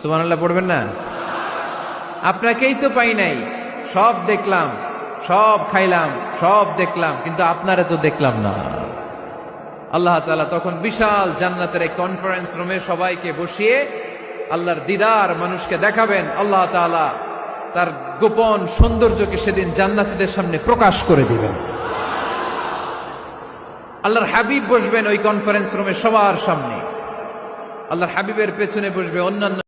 সুবহানাল্লাহ, পড়বেন না? আপনাকেই তো পাই নাই। সব দেখলাম, সব খাইলাম, সব দেখলাম, কিন্তু আপনারে তো দেখলাম না। আল্লাহ তাআলা তখন বিশাল জান্নাতের এই কনফারেন্স রুমে সবাইকে বসিয়ে আল্লাহর দিদার মানুষকে দেখাবেন। আল্লাহ তাআলা তার গোপন সৌন্দর্যকে সেদিন জান্নাতীদের সামনে প্রকাশ করে দিবেন। আল্লাহর হাবিব বসবেন ওই কনফারেন্স রুমে সবার সামনে। আল্লাহর হাবিবের পেছনে বসবে অন্যান্য